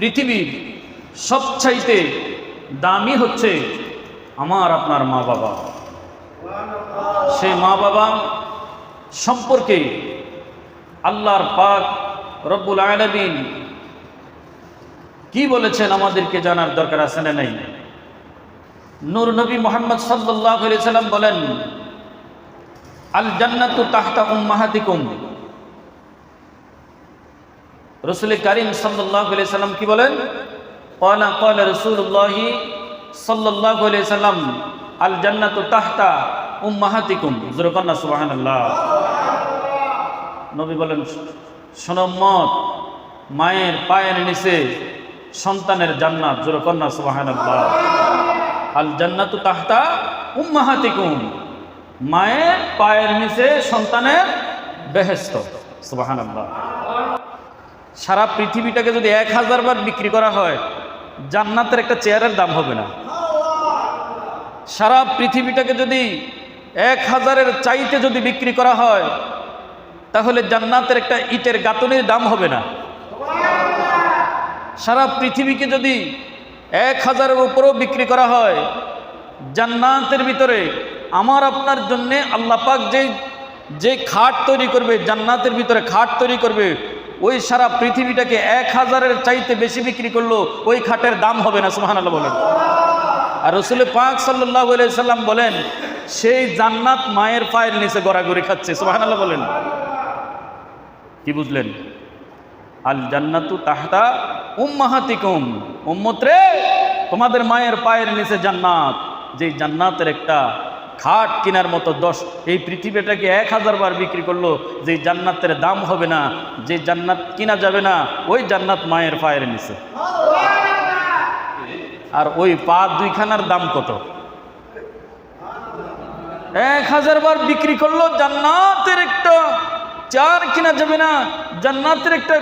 পৃথিবীর সবচাইতে দামি হচ্ছে আমার আপনার মা বাবা। সে মা বাবা সম্পর্কে আল্লাহর পাক রব্বুল আলমিন কি বলেছেন আমাদেরকে জানার দরকার আছে না নাই? নূর নবী মোহাম্মদ সাল্লাহ সাল্লাম বলেন, আল জান্নাতু তাহতা উম্মাহাতিকুম। রসুল করিম সাল্লি সাল্লাম কি বলেন? কলা কল রসুল্লাহি সাল্লাহ সাল্লাম আল জান্নাত তাহতা উম উম্মাহাতিকুম। জোরকন্না সুবাহান আল্লাহ নবী বলেন সোনম্মত মায়ের পায়ের নিচে সন্তানের জান্নাত। জোরকন্না সুবাহান আল জান্নাত তাহতা উম মাহাতিকুম মায়ের পায়ের নিচে সন্তানের বেহেস্ত সুবাহান আল্লাহ সারা পৃথিবীটাকে যদি এক হাজার বার বিক্রি করা হয়, জান্নাতের একটা চেয়ারের দাম হবে না। সারা পৃথিবীটাকে যদি এক হাজারের চাইতে যদি বিক্রি করা হয়, তাহলে জান্নাতের একটা ইটের গাঁথনির দাম হবে না। সারা পৃথিবীকে যদি এক হাজারের উপরেও বিক্রি করা হয়, জান্নাতের ভিতরে আমার আপনার জন্যে আল্লাপাক যে যে খাট তৈরি করবে, জান্নাতের ভিতরে খাট তৈরি করবে ওই সারা পৃথিবীটাকে এক হাজারের চাইতে বেশি বিক্রি করল, ওই খাটের দাম হবে না সুহান আল্লাহ বলেন। আর রসুল পাক সাল্লাহ সাল্লাম বলেন, সেই জান্নাত মায়ের পায়ের নিচে গড়াগড়ি খাচ্ছে সুহান আল্লাহ বলেন। কি বুঝলেন? আল জান্নাতু তাহতা উম্মাহাতিকুম উম্মত রে তোমাদের মায়ের পায়ের নিচে জান্নাত যে জান্নাতের একটা খাট কেনার মতো দশ, এই পৃথিবীটাকে এক হাজার বার বিক্রি করল, যে জান্নাতের দাম হবে না, যে জান্নাত কিনা যাবে না, ওই জান্নাত মায়ের পায়ের নিচে। আর ওই পা দুইখানার দাম কত? এক হাজার বার বিক্রি করল, জান্নাতের একটা চার কিনা যাবে না, জান্নাতের একটা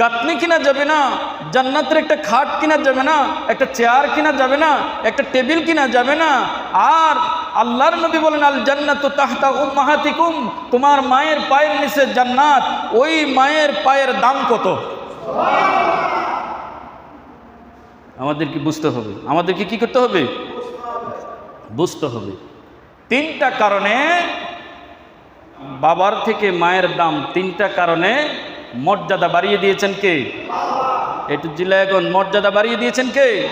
গাতনি কিনা যাবে না, জান্নাতের একটা খাট কিনা যাবে না, একটা চেয়ার কিনা যাবে না, একটা টেবিল কিনা যাবে না। আর আল্লাহর নবী বলেন, আল জান্নাত তাহতা উম্মাহাতিকুম তোমার মায়ের পায়ের নিচে জান্নাত, ওই মায়ের পায়ের দাম কত? আমাদেরকে বুঝতে হবে। আমাদেরকে কি করতে হবে? বুঝতে হবে। তিনটা কারণে বাবার থেকে মায়ের দাম, তিনটা কারণে মর্যাদা বাড়িয়ে দিয়েছেন কে? একটু জিলা এখন মর্যাদা বাড়িয়ে দিয়েছেন কে?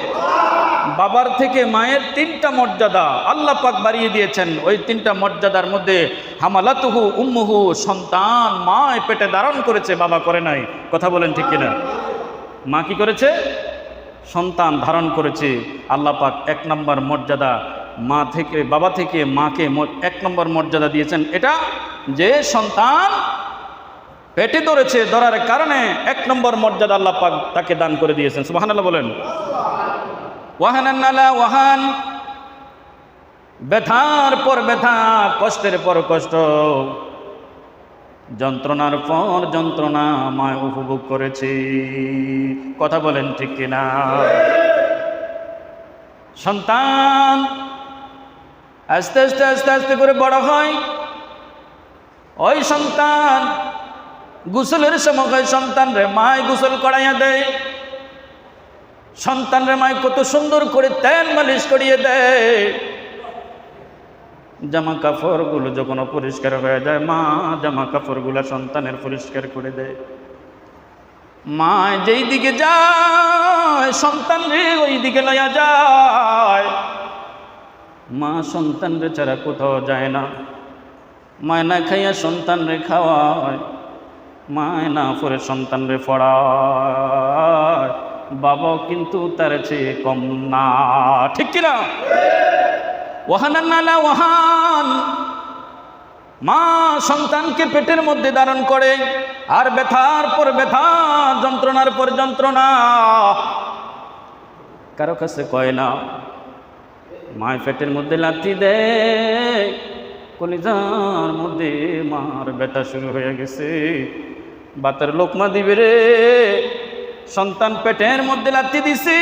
বাবার থেকে মায়ের তিনটা মর্যাদা আল্লাহ পাক বাড়িয়ে দিয়েছেন। ওই তিনটা মর্যাদার মধ্যে হামালাতুহু, উম্মুহু সন্তান মায় পেটে ধারণ করেছে, বাবা করে নাই। কথা বলেন ঠিক কিনা? মা কি করেছে? সন্তান ধারণ করেছে। আল্লাহ পাক এক নম্বর মর্যাদা মা থেকে, বাবা থেকে মাকে ম- এক নম্বর মর্যাদা দিয়েছেন। এটা যে সন্তান পেটে ধরেছে ধরার কারণে এক নম্বর মর্যাদা আল্লাহ পাক তাকে দান করে দিয়েছেন। সুবাহান বলেন। ওয়াহান আল্লাহ ওয়াহান। ব্যথার পর ব্যথা, কষ্টের পর কষ্ট। যন্ত্রণার পর যন্ত্রণা আমায় উপভোগ করেছি। কথা বলেন ঠিক কিনা? সন্তান, আস্তে আস্তে আস্তে আস্তে করে বড় হয়। ওই সন্তান গোসলের সময় সন্তান রে মায় গোসল করাইয়া দেয়। সন্তান রে মায় কত সুন্দর করে তেল মালিশ করিয়ে দেয়। জামা কাপড়গুলো যখন অপরিষ্কার হয়ে যায়, মা জামা কাপড়গুলো সন্তানের পরিষ্কার করে দেয়। মা যেই দিকে যায় সন্তান রে ওই দিকে লয়া যায়। মা সন্তান রে ছাড়া কোথাও যায় না। মায় না খাইয়া সন্তান রে খাওয়ায়। মায়না পরে সন্তান রে পড়ায় বাবাও কিন্তু তার চেয়ে কম না। ঠিক কিনা? ওহানান নালা ওহান মা সন্তানকে পেটের মধ্যে ধারণ করে। আর ব্যথার পর ব্যথা, যন্ত্রণার পর যন্ত্রণা। কারও কাছে কয় না, মায় পেটের মধ্যে লাথি দেয় কলিজার মধ্যে মার ব্যথা শুরু হয়ে গেছে। বাতের লোকমা দিবে রে। সন্তান পেটের মধ্যে লাথি দিছি,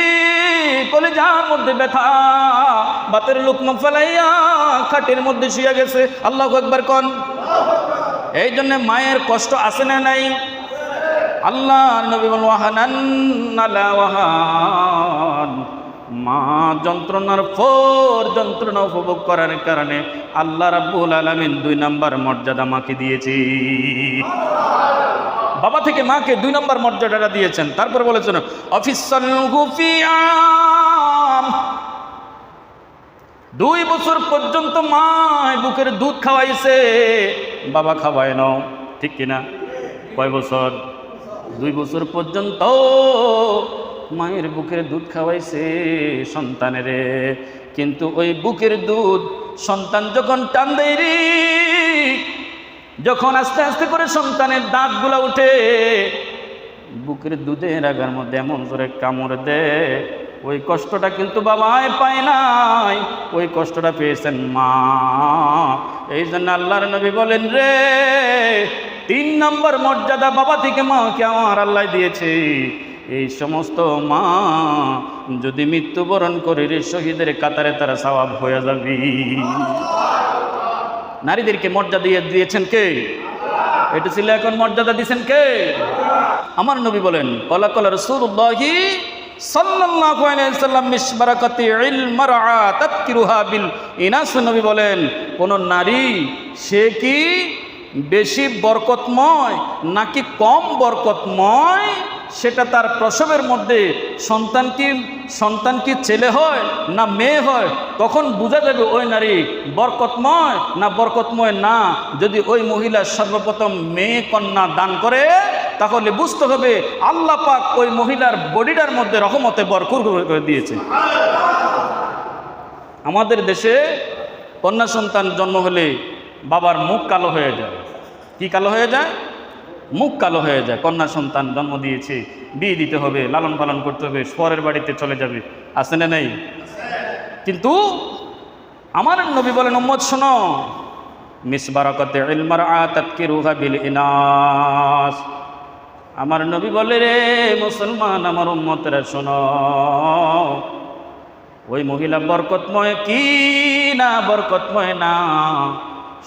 কলিজার মধ্যে ব্যথা। বাতের লোকমা ফেলাইয়া খাটের মধ্যে শুয়ে গেছে। আল্লাহ একবার কন। এই জন্য মায়ের কষ্ট আসে না নাই? আল্লাহ নবী বল ওয়াহানান আলা ওয়াহান। মা যন্ত্রণার ফোর যন্ত্রণা উপভোগ করার কারণে আল্লাহ রাব্বুল আলামিন দুই নাম্বার মর্যাদা মাকে দিয়েছি। বাবা থেকে মাকে দুই নম্বর মর্যাদাটা দিয়েছেন। তারপর বলেছেন অফিসাল দুই বছর পর্যন্ত মা বুকের দুধ খাওয়াইছে, বাবা খাওয়ায় নাও, ঠিক কিনা? কয় বছর? দুই বছর পর্যন্ত মায়ের বুকের দুধ খাওয়াইছে সন্তানের। কিন্তু ওই বুকের দুধ সন্তান যখন টান দেয় রে যখন আস্তে আস্তে করে সন্তানের দাঁতগুলো উঠে, বুকের দুধের আগার মধ্যে এমন জোরে কামড় দেয়, ওই কষ্টটা কিন্তু বাবায় পায় নাই, ওই কষ্টটা পেয়েছেন মা। এই জন্য আল্লাহর নবী বলেন রে, তিন নম্বর মর্যাদা বাবা থেকে মাকে আমার আল্লাহ দিয়েছে। এই সমস্ত মা যদি মৃত্যুবরণ করে রে, শহীদের কাতারে তারা সওয়াব হয়ে যাবি। নারীদেরকে মর্যাদা দিয়ে দিয়েছেন কে? এটা ছিল এখন মর্যাদা দিয়েছেন কে? আমার নবী বলেন কলা বিল নবী বলেন, কোন নারী, সে কি বেশি বরকতময় নাকি কম বরকতময় সেটা তার প্রসবের মধ্যে সন্তান কি সন্তান কি ছেলে হয় না মেয়ে হয়, তখন বোঝা যাবে ওই নারী বরকতময় না বরকতময় না। যদি ওই মহিলা সর্বপ্রথম মেয়ে কন্যা দান করে, তাহলে বুঝতে হবে আল্লাহ পাক ওই মহিলার বডিটার মধ্যে রহমতে বরকুর করে দিয়েছে। আমাদের দেশে কন্যা সন্তান জন্ম হলে বাবার মুখ কালো হয়ে যায়। কি কালো হয়ে যায়? মুখ কালো হয়ে যায়, কন্যা সন্তান জন্ম দিয়েছে, বিয়ে দিতে হবে, লালন পালন করতে হবে, শহরের বাড়িতে চলে যাবে। আছে না নেই? কিন্তু আমার নবী বলেন, উম্মত, শোনো মিস বারাকতে ইলমার আতাতকে রুহা বিল ইনাস। আমার নবী বলে, রে মুসলমান, আমার উম্মতরা শোনো, ওই মহিলা বরকতময় কি না, বরকতময় না?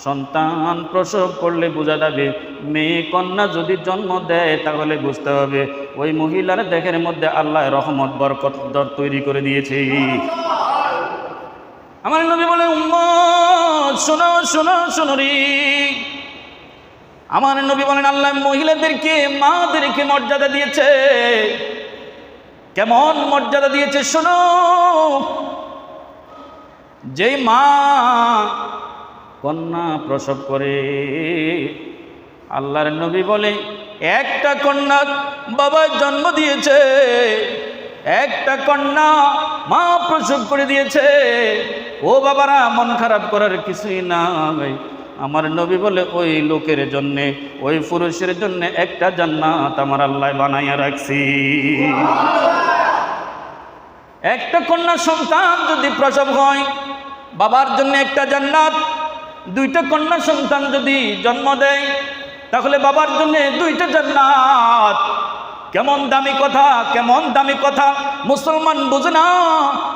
সন্তান প্রসব করলে বোঝা যাবে, মেয়ে কন্যা যদি জন্ম দেয় তাহলে বুঝতে হবে, ওই মহিলার দেখের মধ্যে আল্লাহ রহমত, বরকত দর তৈরি করে দিয়েছে। আমার নবী বলে শোনো শোনো শোনো রে। আমার নবী বলেন, আল্লাহ মহিলাদেরকে, মাদেরকে মর্যাদা দিয়েছে। কেমন মর্যাদা দিয়েছে, শোনো। যেই মা কন্যা প্রসব করে। আল্লাহর নবী বলে, একটা কন্যা বাবা জন্ম দিয়েছে, একটা কন্যা মা প্রসব করে দিয়েছে। ও বাবারা, মন খারাপ করার কিছুই নাই। আমার নবী বলে, ওই লোকের জন্যে, ওই পুরুষের জন্য একটা জান্নাত আমার আল্লাহ বানাইয়া রাখছি। একটা কন্যা সন্তান যদি প্রসব হয়, বাবার জন্য একটা জান্নাত দুইটা কন্যা সন্তান যদি জন্ম দেয়, তাহলে বাবার জন্য দুইটা জান্নাত। কেমন দামি কথা, কেমন দামি কথা। মুসলমান বুঝে না,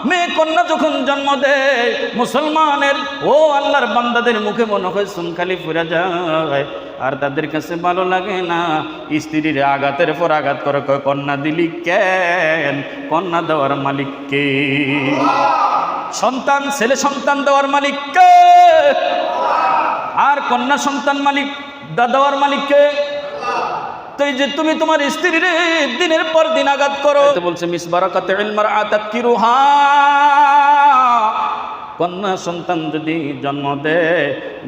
মেয়ে কন্যা যখন জন্ম দেয়, মুসলমানের, ও আল্লাহর বান্দাদের মুখে মনে হয় সুনখালি ফুরা যায়। আর তাদের কাছে ভালো লাগে না, স্ত্রীর আঘাতের পর আঘাত করে কন্যা দিলি কেন? কন্যা দেওয়ার মালিক কে? সন্তান, ছেলে সন্তান দেওয়ার মালিককে আর কন্যা সন্তান মালিক, দাদাওয়ার মালিককে তো এই যে তুমি তোমার দিনের পর দিন আঘাত করো। বলছে, মিস বারাকাতে কন্যা সন্তান যদি জন্ম দেয়,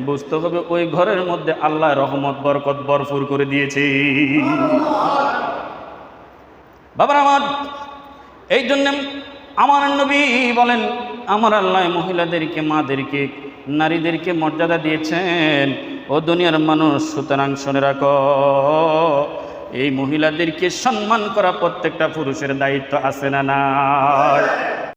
বুঝতে হবে ওই ঘরের মধ্যে আল্লাহ রহমত, বরকত বরফুর করে দিয়েছে। আমার, এই জন্য আমার নবী বলেন, আমার আল্লাহ মহিলাদেরকে, মাদেরকে নারীদেরকে মর্যাদা দিয়েছেন। ও দুনিয়ার মানুষ, সুতরাং শুনে রাখো, এই মহিলাদেরকে সম্মান করা প্রত্যেকটা পুরুষের দায়িত্ব আছে না না